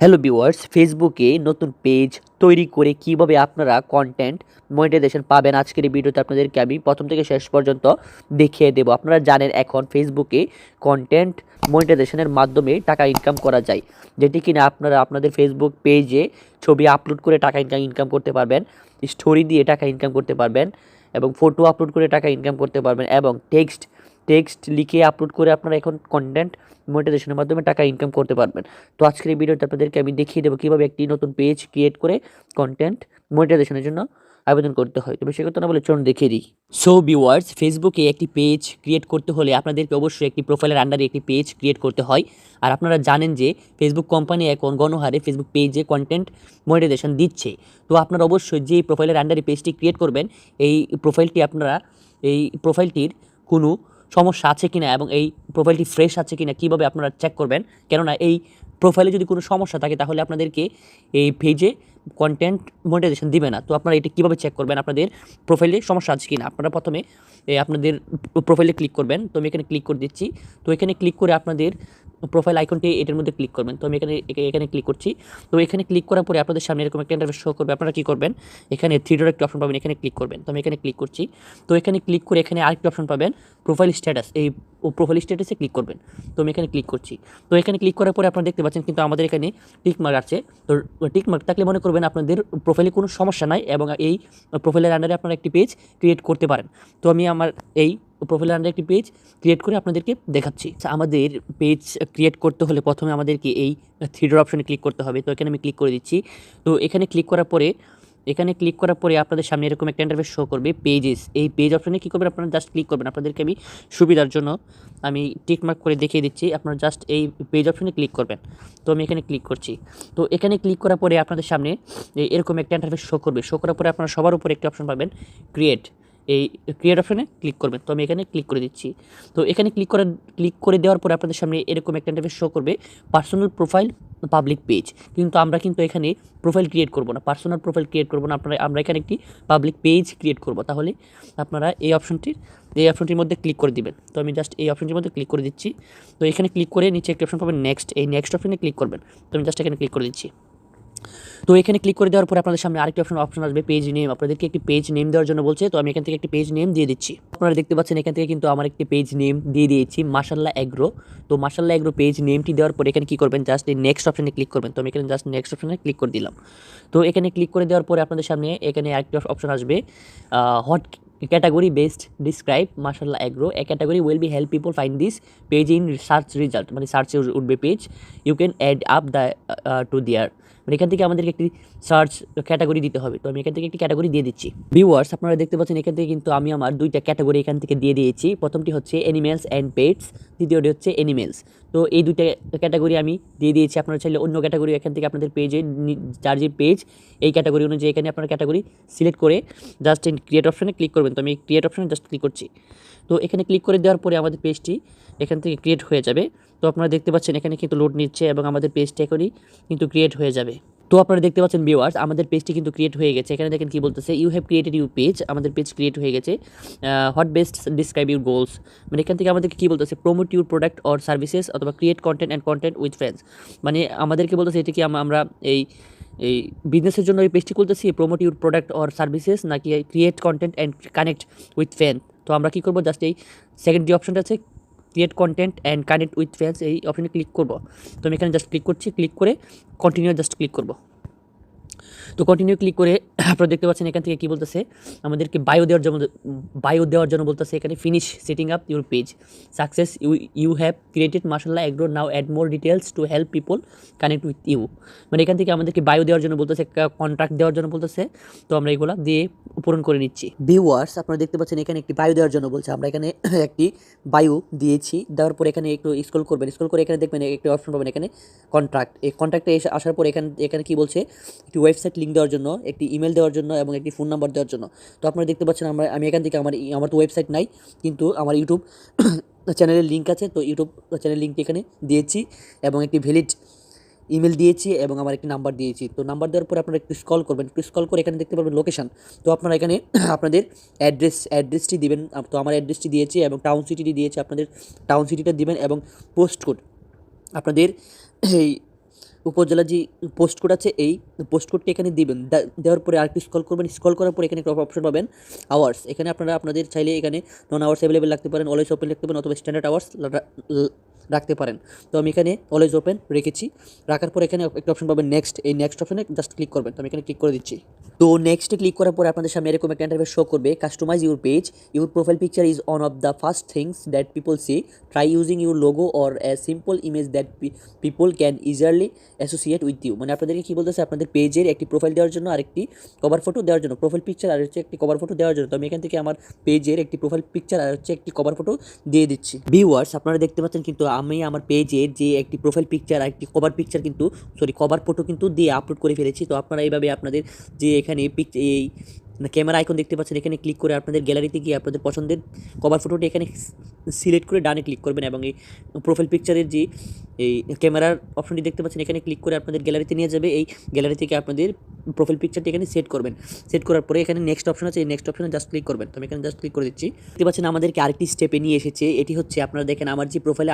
Hello viewers ফেসবুকে নতুন page তৈরি করে কীভাবে আপনারা কন্টেন্ট মনিটাইজেশন পাবেন আজকের এই ভিডিওতে আপনাদেরকে আমি প্রথম থেকে শেষ পর্যন্ত দেখিয়ে দেবো। আপনারা জানেন এখন ফেসবুকে কন্টেন্ট মনিটাইজেশনের মাধ্যমে টাকা ইনকাম করা যায়। যেটি কিনা আপনারা আপনাদের ফেসবুক পেজে ছবি আপলোড করে টাকা ইনকাম ইনকাম করতে পারবেন স্টোরি দিয়ে টাকা ইনকাম করতে পারবেন এবং ফটো আপলোড করে টাকা ইনকাম করতে পারবেন এবং টেক্সট টেক্সট লিখে আপলোড করে আপনারা এখন কন্টেন্ট মনিটাইজেশনের মাধ্যমে টাকা ইনকাম করতে পারবেন। তো আজকের এই ভিডিওতে আপনাদেরকে আমি দেখিয়ে দেবো কীভাবে একটি নতুন পেজ ক্রিয়েট করে কন্টেন্ট মনিটাইজেশনের জন্য আবেদন করতে হয়। তবে কথা না বলে চলুন দেখিয়ে দিই। সো ভিউয়ার্স ফেসবুকে একটি পেজ ক্রিয়েট করতে হলে আপনাদেরকে অবশ্যই একটি প্রোফাইলের আন্ডারে একটি পেজ ক্রিয়েট করতে হয়। আর আপনারা জানেন যে ফেসবুক কোম্পানি এখন গণহারে ফেসবুক পেজে কন্টেন্ট মনিটাইজেশন দিচ্ছে। তো আপনারা অবশ্যই যে প্রোফাইলের আন্ডারে পেজটি ক্রিয়েট করবেন, এই প্রোফাইলটি আপনারা, এই প্রোফাইলটির কোনো সমস্যা আছে কিনা এবং এই প্রোফাইলটি ফ্রেশ আছে কিনা কীভাবে আপনারা চেক করবেন? কেননা এই প্রোফাইলে যদি কোনো সমস্যা থাকে তাহলে আপনাদেরকে এই পেজে কন্টেন্ট মনিটাইজেশন দিবে না। তো আপনারা এটা কীভাবে চেক করবেন? আপনাদের প্রোফাইলে সমস্যা আছে কিনা? আপনারা প্রথমে আপনাদের প্রোফাইলে ক্লিক করবেন। তো আমি এখানে ক্লিক করে দিচ্ছি। তো এখানে ক্লিক করে আপনাদের প্রোফাইল আইকনটি এটার মধ্যে ক্লিক করবেন। তো আমি এখানে এখানে- ক্লিক করছি। তো এখানে ক্লিক করার পরে আপনাদের সামনে এরকম একটা ইন্টারফেস শো করবে। আপনারা কী করবেন? এখানে থ্রি ডট একটা অপশন পাবেন। এখানে ক্লিক করবেন। তো আমি এখানে ক্লিক করছি। তো এখানে ক্লিক করে এখানে আরেকটি অপশন পাবেন প্রোফাইল স্ট্যাটাস এই প্রোফাইল স্ট্যাটাসে ক্লিক করবেন। তো আমি এখানে ক্লিক করছি। তো এখানে ক্লিক করার পরে আপনারা দেখতে পাচ্ছেন কিন্তু আমাদের এখানে টিক মার্ক আছে। তো টিক মার্ক থাকলে মনে করবেন আপনাদের প্রোফাইলে কোনো সমস্যা নাই এবং এই প্রোফাইলের আন্ডারে আপনারা একটি পেজ ক্রিয়েট করতে পারেন। তো আমি আমার এই প্রোফাইলের আন্ডারে একটি পেজ ক্রিয়েট করে আপনাদেরকে দেখাচ্ছি। আচ্ছা, আমাদের পেজ ক্রিয়েট করতে হলে প্রথমে আমাদেরকে এই থ্রিডোর অপশনে ক্লিক করতে হবে। তো এখানে আমি ক্লিক করে দিচ্ছি। তো এখানে ক্লিক করার পরে এখানে ক্লিক করার পরে আপনাদের সামনে এরকম একটা ইন্টারফেস শো করবে পেজেস এই পেজ অপশনে কী করবেন? আপনারা জাস্ট ক্লিক করবেন। আপনাদেরকে আমি সুবিধার জন্য আমি টিকমার্ক করে দেখিয়ে দিচ্ছি। আপনারা জাস্ট এই পেজ অপশনে ক্লিক করবেন। তো আমি এখানে ক্লিক করছি। তো এখানে ক্লিক করার পরে আপনাদের সামনে এরকম একটা ইন্টারফেস শো করবে। শো করার পরে আপনারা সবার উপরে একটি অপশন পাবেন ক্রিয়েট এই ক্রিয়েট অপশনে ক্লিক করবেন। তো আমি এখানে ক্লিক করে দিচ্ছি। তো এখানে ক্লিক করে ক্লিক করে দেওয়ার পরে আপনাদের সামনে এরকম একটা ইন্টারফেস শো করবে। পার্সোনাল প্রোফাইল পাবলিক পেজ কিন্তু আমরা কিন্তু এখানে প্রোফাইল ক্রিয়েট করব না। পার্সোনাল প্রোফাইল ক্রিয়েট করব না। আপনারা, আমরা এখানে একটি পাবলিক পেজ ক্রিয়েট করব। তাহলে আপনারা এই অপশনটির এই অপশনটির মধ্যে ক্লিক করে দিবেন। তো আমি জাস্ট এই অপশনটির মধ্যে ক্লিক করে দিচ্ছি। তো এখানে ক্লিক করে নিচে একটি অপশন পাবেন নেক্সট এই নেক্সট অপশনে ক্লিক করবেন। তো আমি জাস্ট এখানে ক্লিক করে দিচ্ছি। তো এখানে ক্লিক করে দেওয়ার পর আপনাদের সামনে আরেকটি অপশন অপশন আসবে পেজ নেম আপনাদেরকে একটি পেজ নেম দেওয়ার জন্য বলছে, তো আমি এখান থেকে একটি পেজ নেম দিয়ে দিচ্ছি। আপনারা দেখতে পাচ্ছেন এখান থেকে কিন্তু আমার একটি পেজ নেম দিয়ে দিয়েছি মাসাল্লাহ এগ্রো তো মাসাল্লাহ এগ্রো পেজ নেমটি দেওয়ার পরে এখানে কী করবেন জাস্ট এই নেক্সট অপশনে ক্লিক করবেন। তো আমি এখানে জাস্ট নেক্সট অপশনে ক্লিক করে দিলাম। তো এখানে ক্লিক করে দেওয়ার পরে আপনাদের সামনে এখানে আরেকটি অপশন আসবে what category best describe Mashallah agro a category will be help people find this page in search result মানে সার্চে উঠবে page you can add up the to three মানে এখান থেকে আমাদেরকে একটি সার্চ ক্যাটাগরি দিতে হবে। তো আমি এখান থেকে একটি ক্যাটাগরি দিয়ে দিচ্ছি। ভিউয়ার্স আপনারা দেখতে পাচ্ছেন এখান থেকে কিন্তু আমি আমার দুইটা ক্যাটাগরি এখান থেকে দিয়ে দিয়েছি। প্রথমটি হচ্ছে অ্যানিমেলস অ্যান্ড পেটস দ্বিতীয়টি হচ্ছে অ্যানিমেলস তো এই দুইটা ক্যাটাগরি আমি দিয়ে দিয়েছি। আপনারা চাইলে অন্য ক্যাটাগরি এখান থেকে আপনাদের পেজে যার যে পেজ এই ক্যাটাগরি অনুযায়ী এখানে আপনার ক্যাটাগরি সিলেক্ট করে জাস্ট ইন ক্রিয়েট অপশানে ক্লিক করবেন। তো আমি ক্রিয়েট অপশনে জাস্ট ক্লিক করছি। তো এখানে ক্লিক করে দেওয়ার পরে আমাদের পেজটি এখান থেকে ক্রিয়েট হয়ে যাবে। তো আপনারা দেখতে পাচ্ছেন এখানে কিন্তু লোড নিচ্ছে এবং আমাদের পেজটা এখনই কিন্তু ক্রিয়েট হয়ে যাবে। তো আপনারা দেখতে পাচ্ছেন ভিউয়ার্স আমাদের পেজটি কিন্তু ক্রিয়েট হয়ে গেছে। এখানে দেখেন কি বলতেছে you have created you page আমাদের পেজ ক্রিয়েট হয়ে গেছে। What best describe your goals মানে এখান থেকে আমাদেরকে কী বলতেছে promote your product or services অথবা create content and content with friends মানে আমাদেরকে বলতেছে, এটা কি আমরা এই এই বিজনেসের জন্য এই পেজটি করতেছি promote your product or services নাকি create content and connect with fan তো আমরা কী করব? জাস্ট এই সেকেন্ড যে অপশনটা আছে create content and connect with fans এই অপশানে ক্লিক করব। তো আমি এখানে জাস্ট ক্লিক করছি ক্লিক করে কন্টিনিউ জাস্ট ক্লিক করব। তো কন্টিনিউ ক্লিক করে আপনারা দেখতে পাচ্ছেন এখান থেকে কী বলতেছে? আমাদেরকে বায়ো দেওয়ার জন্য বায়ো দেওয়ার জন্য বলতেছে এখানে finish setting up your page success you you have created Mashallah agro now add more details to help people connect with you মানে এখান থেকে আমাদেরকে বায়ো দেওয়ার জন্য বলতেছে কন্ট্রাক্ট দেওয়ার জন্য বলতেছে। তো আমরা এগুলো দিয়ে পূরণ করে নিচ্ছি। ভিউয়ার্স আপনারা দেখতে পাচ্ছেন এখানে একটি বায়ু দেওয়ার জন্য বলছে। আমরা এখানে একটি বায়ু দিয়েছি। দেওয়ার পর এখানে একটু স্ক্রল করবেন। স্ক্রল করে এখানে দেখবেন, একটি অপশন পাবেন এখানে কন্ট্রাক্ট এই কন্ট্রাক্টে আসার পর এখানে এখানে কি বলছে? একটি ওয়েবসাইট লিঙ্ক দেওয়ার জন্য, একটি ইমেল দেওয়ার জন্য এবং একটি ফোন নাম্বার দেওয়ার জন্য। তো আপনারা দেখতে পাচ্ছেন আমরা, আমি এখান থেকে আমার আমার তো ওয়েবসাইট নাই, কিন্তু আমার ইউটিউব চ্যানেলের লিঙ্ক আছে, তো ইউটিউব চ্যানেল লিঙ্কটি এখানে দিয়েছি এবং একটি ভ্যালিড ইমেল দিয়েছি এবং আমার একটি নাম্বার দিয়েছি। তো নাম্বার দেওয়ার পরে আপনারা একটু স্কল করবেন, একটু স্কল করে এখানে দেখতে পারবেন লোকেশান। তো আপনারা এখানে আপনাদের অ্যাড্রেস, অ্যাড্রেসটি দিবেন, তো আমার অ্যাড্রেসটি দিয়েছি এবং টাউন সিটিটি দিয়েছি, আপনাদের টাউন সিটিটা দিবেন এবং পোস্ট কোড। আপনাদের এই উপজেলা যে পোস্ট কোড আছে, এই পোস্ট কোডটি এখানে দিবেন। দেওয়ার পরে আর একটু স্কল করবেন স্কল করার পরে এখানে একটা অপশন পাবেন আওয়ার্স এখানে আপনারা আপনাদের চাইলে এখানে নন আওয়ার্স অ্যাভেলেবেল রাখতে পারেন অলওয়েজ ওপেন রাখতে পারেন, অথবা স্ট্যান্ডার্ড আওয়ার্স রাখতে পারেন। তো আমি এখানে অলওয়েজ ওপেন রেখেছি। রাখার পরে এখানে একটা অপশন পাবেন নেক্সট এই নেক্সট অপশনে জাস্ট ক্লিক করবেন। তো আমি এখানে ক্লিক করে দিচ্ছি। তো নেক্সটে ক্লিক করার পরে আপনাদের সামনে এরকম একটা ইন্টারফেস শো করবে। Customize your page your profile picture is on of the first things that people see try using your logo or a simple image that people can easily associate with you মানে আপনাদেরকে কী বলতেছে? আপনাদের পেজের একটি profile দেওয়ার জন্য আরেকটি cover photo দেওয়ার জন্য। প্রোফাইল পিকচার আর হচ্ছে একটি কভার ফটো দেওয়ার জন্য। তো আমি এখান থেকে আমার পেজের একটি প্রোফাইল পিকচার আর হচ্ছে একটি কভার ফটো দিয়ে দিচ্ছি। ভিউয়ার্স আপনারা দেখতে পাচ্ছেন কিন্তু আমি আমার পেজের যে একটি প্রোফাইল পিকচার আর একটি কভার পিকচার কিন্তু সরি কভার ফটো কিন্তু দিয়ে আপলোড করে ফেলেছি। তো আপনারা এইভাবে আপনাদের যে এখানে পিক এই ক্যামেরা আইকন দেখতে পাচ্ছেন, এখানে ক্লিক করে আপনাদের গ্যালারিতে গিয়ে আপনাদের পছন্দের কভার ফটোটি এখানে সিলেক্ট করে ডানে ক্লিক করবেন এবং এই প্রোফাইল পিকচারের যে এই ক্যামেরার অপশনটি দেখতে পাচ্ছেন, এখানে ক্লিক করে আপনাদের গ্যালারিতে নিয়ে যাবে। এই গ্যালারি থেকে আপনাদের প্রোফাইল পিকচারটি এখানে সেট করবেন। সেট করার পরে এখানে নেক্সট অপশন আছে, এই নেক্সট অপশনে জাস্ট ক্লিক করবেন। তো আমি এখানে জাস্ট ক্লিক করে দিচ্ছি। দেখতে পাচ্ছেন, আমাদেরকে আরেকটি স্টেপে নিয়ে এসেছে। এটি হচ্ছে আপনারা দেখেন, আমার যে প্রোফাইলে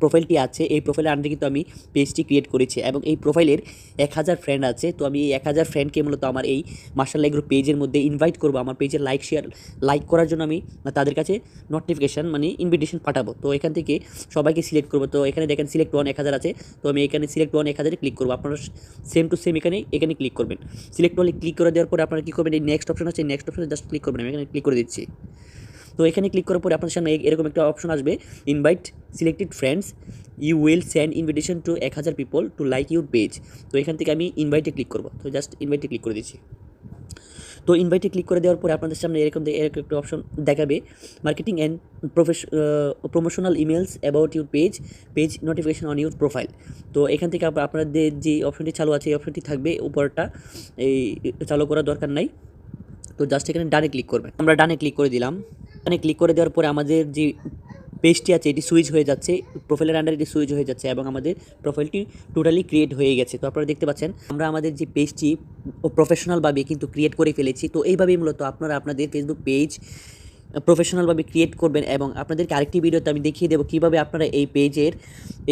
প্রোফাইলটি আছে, এই প্রোফাইলের আন্ডারে কিন্তু আমি পেজটি ক্রিয়েট করেছি এবং এই প্রোফাইলের এক হাজার ফ্রেন্ড আছে। তো আমি এই এক হাজার ফ্রেন্ডকে মূলত আমার এই মার্শাল এগ্রো পেজের মধ্যে ইনভাইট করব, আমার পেজের লাইক শেয়ার লাইক করার জন্য আমি তাদের কাছে নোটিফিকেশান মানে ইনভিটেশন পাঠাবো। তো এখান থেকে সবাইকে সিলেক্ট করব। তো এখানে দেখেন সিলেক্ট ওয়ান এক হাজার আছে। তো আমি এখানে সিলেক্ট ওয়ান এক হাজারে ক্লিক করব। আপনারা সেম টু সেম এখানে এখানে ক্লিক করবেন। সিলেক্ট ওয়ানে ক্লিক করে দেওয়ার পরে আপনারা কী করবেন? এই নেক্সট অপশন আছে নেক্সট অপশনে জাস্ট ক্লিক করবেন। আমি এখানে ক্লিক করে দিচ্ছি। তো এখানে ক্লিক করার পরে আপনার সামনে এরকম একটা অপশন আসবে। Invite selected friends you will send invitation to এক হাজার people to like your page তো এখান থেকে আমি ইনভাইটে ক্লিক করব। তো জাস্ট ইনভাইটে ক্লিক করে দিচ্ছি। তো ইনভাইটে ক্লিক করে দেওয়ার পরে আপনাদের সামনে এরকম এরকম একটা অপশন দেখাবে। Marketing and profess promotional emails about your page page notification on your profile তো এখান থেকে আপনাদের যে অপশনটি চালু আছে, এই অপশনটি থাকবে উপরটা। এই চালু করার দরকার নাই। তো জাস্ট এখানে ডানে ক্লিক করবেন। আমরা ডানে ক্লিক করে দিলাম। ডানে ক্লিক করে দেওয়ার পরে আমাদের যে পেজটি আছে, এটি সুইচ হয়ে যাচ্ছে প্রোফাইলের আন্ডার এটি সুইচ হয়ে যাচ্ছে এবং আমাদের প্রোফাইলটি টোটালি ক্রিয়েট হয়ে গেছে। তো আপনারা দেখতে পাচ্ছেন, আমরা আমাদের যে পেজটি প্রফেশনালভাবে কিন্তু ক্রিয়েট করে ফেলেছি। তো এইভাবেই মূলত আপনারা আপনাদের ফেসবুক পেজ প্রফেশনালভাবে ক্রিয়েট করবেন এবং আপনাদেরকে আরেকটি ভিডিওতে আমি দেখিয়ে দেবো কীভাবে আপনারা এই পেজের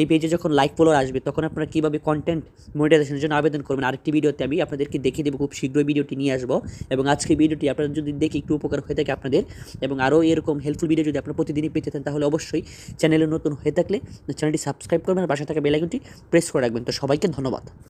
এই পেজে যখন লাইক ফলোয়ার আসবে, তখন আপনারা কীভাবে কন্টেন্ট মনিটাইজেশনের জন্য আবেদন করবেন, আরেকটি ভিডিওতে আমি আপনাদেরকে দেখিয়ে দেবো, খুব শীঘ্রই ভিডিওটি নিয়ে আসব এবং আজকে ভিডিওটি আপনারা যদি দেখে একটু উপকার হয়ে থাকে আপনাদের এবং আরও এরকম হেল্পফুল ভিডিও যদি আপনারা প্রতিদিনই পেতে থাকেন তাহলে অবশ্যই চ্যানেলে নতুন হয়ে থাকলে চ্যানেলটি সাবস্ক্রাইব করবেন আর পাশে থাকা বেলাইকনটি প্রেস করে রাখবেন। তো সবাইকে ধন্যবাদ।